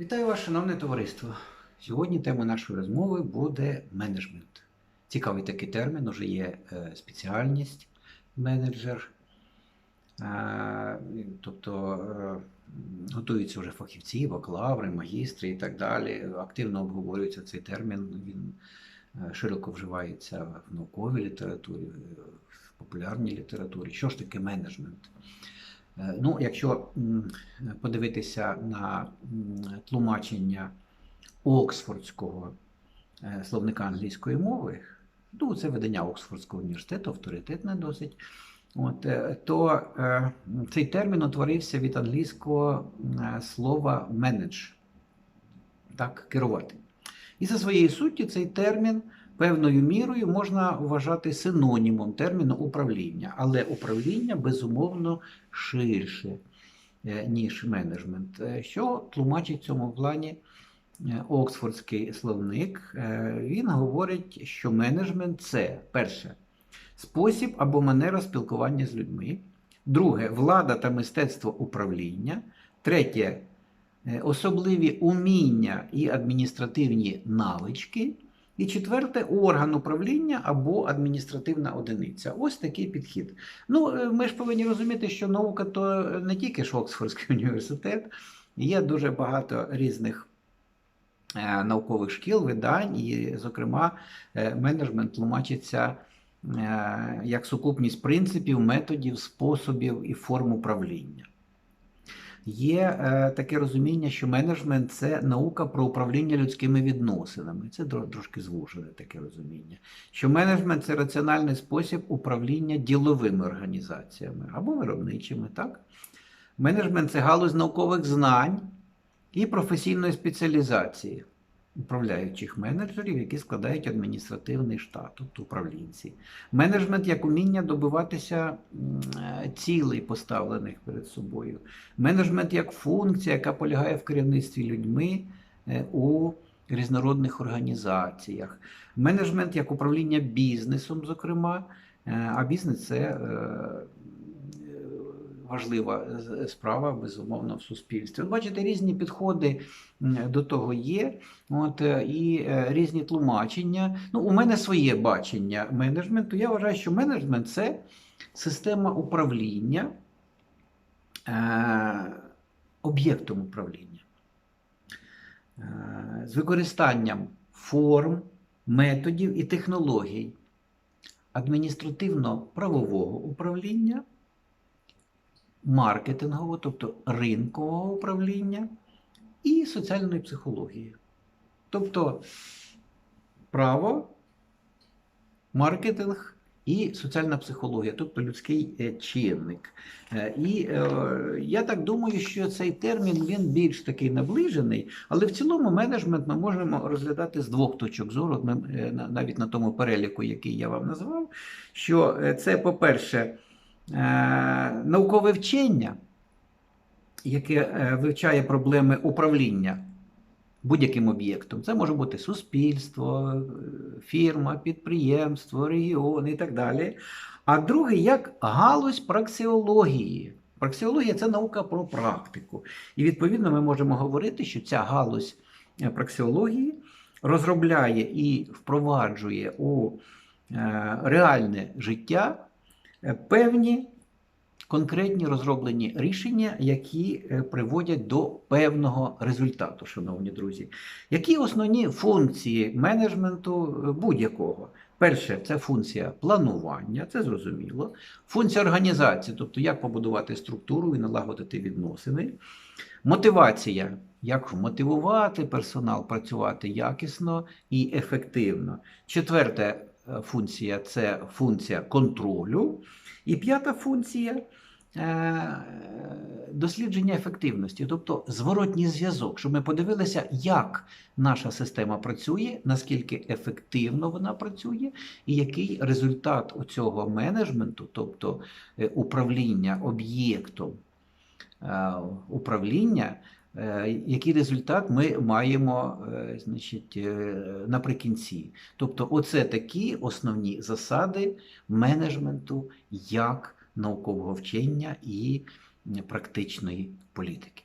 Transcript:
Вітаю вас, шановне товариство. Сьогодні тема нашої розмови буде менеджмент. Цікавий такий термін, уже є е, спеціальність менеджер. Е, Тобто е, готуються вже фахівці, бакалаври, магістри і так далі. Активно обговорюється цей термін. Він широко вживається в науковій літературі, в популярній літературі. Що ж таке менеджмент? Е, Ну, якщо подивитися на тлумачення Оксфордського е, словника англійської мови, ну, це видання Оксфордського університету, авторитетне досить. От, е, то цей термін утворився від англійського слова менедж, так, керувати. І за своєю суттю цей термін певною мірою можна вважати синонімом терміну управління, але управління безумовно ширше, е, ніж менеджмент. Е, Що тлумачить в цьому плані е, Оксфордський словник? Він говорить, що менеджмент це перше спосіб або манера спілкування з людьми. Друге влада та мистецтво управління. Третє особливі уміння і адміністративні навички. І четверте орган управління або адміністративна одиниця. Ось такий підхід. Ну, е, ми ж повинні розуміти, що наука то не тільки ж Оксфордський університет, є дуже багато різних е, наукових шкіл, видань, і, зокрема, е, менеджмент тлумачиться як сукупність принципів, методів, способів і форм управління. Є е, таке розуміння, що менеджмент це наука про управління людськими відносинами. Це трошки звужене таке розуміння. Що менеджмент це раціональний спосіб управління діловими організаціями або виробничими. Так? Менеджмент це галузь наукових знань і професійної спеціалізації управляючих менеджерів, які складають адміністративний штат, тобто управлінці. Менеджмент як уміння добиватися е, цілей, поставлених перед собою. Менеджмент як функція, яка полягає в керівництві людьми е, у різнородних організаціях. Менеджмент як управління бізнесом, зокрема, Е, а бізнес це важлива справа, безумовно, в суспільстві. От бачите, різні підходи до того є, от, е, і е, різні тлумачення. Ну, у мене своє бачення менеджменту. Я вважаю, що менеджмент це система управління е, об'єктом управління е, з використанням форм, методів і технологій адміністративно-правового управління, маркетингового, тобто ринкового управління і соціальної психології. Тобто право, маркетинг і соціальна психологія, тобто людський е, чинник. Е, І е, я так думаю, що цей термін він більш такий наближений, але в цілому менеджмент ми можемо розглядати з двох точок зору, навіть на тому переліку, який я вам назвав, що це, по-перше, наукове вчення, яке е, вивчає проблеми управління будь-яким об'єктом. Це може бути суспільство, е, фірма, підприємство, регіон і так далі. А друге, як галузь праксіології. Праксіологія це наука про практику. І відповідно ми можемо говорити, що ця галузь е, праксіології розробляє і впроваджує у е, реальне життя е, певні конкретні розроблені рішення, які е, приводять до певного результату, шановні друзі. Які основні функції менеджменту е, будь-якого? Перше, це функція планування, це зрозуміло. Функція організації, тобто як побудувати структуру і налагодити відносини. Мотивація, як мотивувати персонал працювати якісно і ефективно. Четверта е, функція це функція контролю. І п'ята функція е, дослідження ефективності, тобто зворотній зв'язок, щоб ми подивилися, як наша система працює, наскільки ефективно вона працює, і який результат цього менеджменту, тобто е, управління об'єктом е, управління. Е, Який результат ми маємо е, значить, е, наприкінці? Тобто, оце такі основні засади менеджменту як наукового вчення і практичної політики.